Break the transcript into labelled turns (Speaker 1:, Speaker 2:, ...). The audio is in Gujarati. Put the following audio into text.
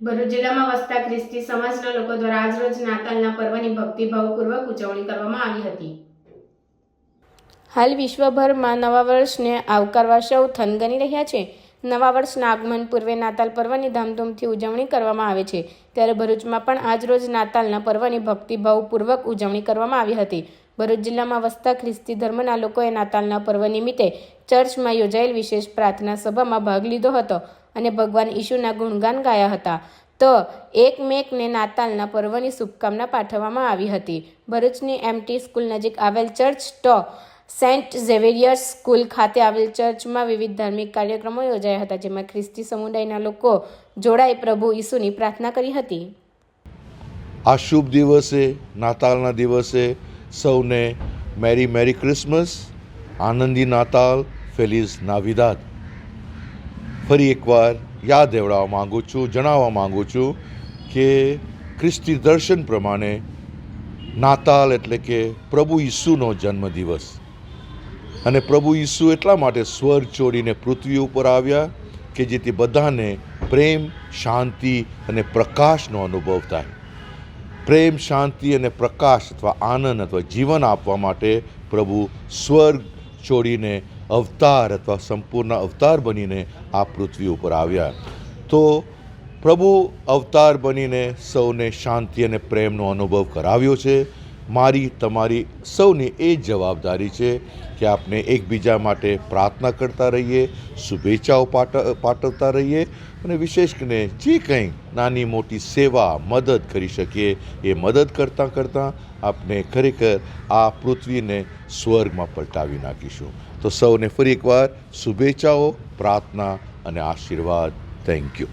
Speaker 1: ભરૂચ જિલ્લામાં વસતા ખ્રિસ્તી સમાજના લોકો દ્વારા આજરોજ નાતાલના પર્વની ભક્તિભાવપૂર્વક ઉજવણી કરવામાં આવી હતી. હાલ વિશ્વભરમાં નવા વર્ષને આવકારવા સૌ થનગની રહ્યા છે. નવા વર્ષના આગમન પૂર્વે નાતાલ પર્વની ધામધૂમથી ઉજવણી કરવામાં આવે છે. ત્યારે ભરૂચમાં પણ આજરોજ નાતાલના પર્વની ભક્તિભાવપૂર્વક ઉજવણી કરવામાં આવી હતી. ભરૂચ જિલ્લામાં વસતા ખ્રિસ્તી ધર્મના લોકોએ નાતાલના પર્વ નિમિત્તે ચર્ચમાં યોજાયેલ વિશેષ પ્રાર્થના સભામાં ભાગ લીધો હતો. અને ભગવાન ઈશુના ગુણગાન ગાયા હતા. તો એકમેકને નાતાલના પર્વની શુભકામના પાઠવવામાં આવી હતી. ભરૂચની એમટી સ્કૂલ નજીક આવેલ ચર્ચ ટો સેન્ટ ઝેવિયર્સ સ્કૂલ ખાતે આવેલ ચર્ચમાં વિવિધ ધાર્મિક કાર્યક્રમો યોજાયા હતા, જેમાં ખ્રિસ્તી સમુદાયના લોકો જોડાઈ પ્રભુ ઈસુની પ્રાર્થના કરી હતી.
Speaker 2: આ શુભ દિવસે, નાતાલના દિવસે સૌને મેરી મેરી ક્રિસમસ, આનંદી નાતાલ, ફેલિઝ નાવિદાદ. ફરી એકવાર યાદ દેવડાવવા માગું છું, જણાવવા માગું છું કે ખ્રિસ્તી દર્શન પ્રમાણે નાતાલ એટલે કે પ્રભુ ઈસુનો જન્મદિવસ. અને પ્રભુ ઈસુ એટલા માટે સ્વર્ગ છોડીને પૃથ્વી ઉપર આવ્યા કે જેથી બધાને પ્રેમ, શાંતિ અને પ્રકાશનો અનુભવ થાય. પ્રેમ, શાંતિ અને પ્રકાશ અથવા આનંદ અથવા જીવન આપવા માટે પ્રભુ સ્વર્ગ છોડીને અવતાર અથવા સંપૂર્ણ અવતાર બનીને આ પૃથ્વી ઉપર આવ્યા. તો પ્રભુ અવતાર બનીને સૌને શાંતિ અને પ્રેમનો અનુભવ કરાવ્યો છે. મારી તમારી સૌની એ જવાબદારી છે કે આપણે એકબીજા માટે પ્રાર્થના કરતા રહીએ, શુભેચ્છાઓ પાઠ, પાઠવતા રહીએ અને વિશેષ કરીને જે કંઈ નાની મોટી સેવા, મદદ કરી શકીએ, એ મદદ કરતાં કરતાં આપણે ખરેખર આ પૃથ્વીને સ્વર્ગમાં પલટાવી નાખીશું. તો સૌને ફરી એકવાર શુભેચ્છાઓ, પ્રાર્થના અને આશીર્વાદ. Thank you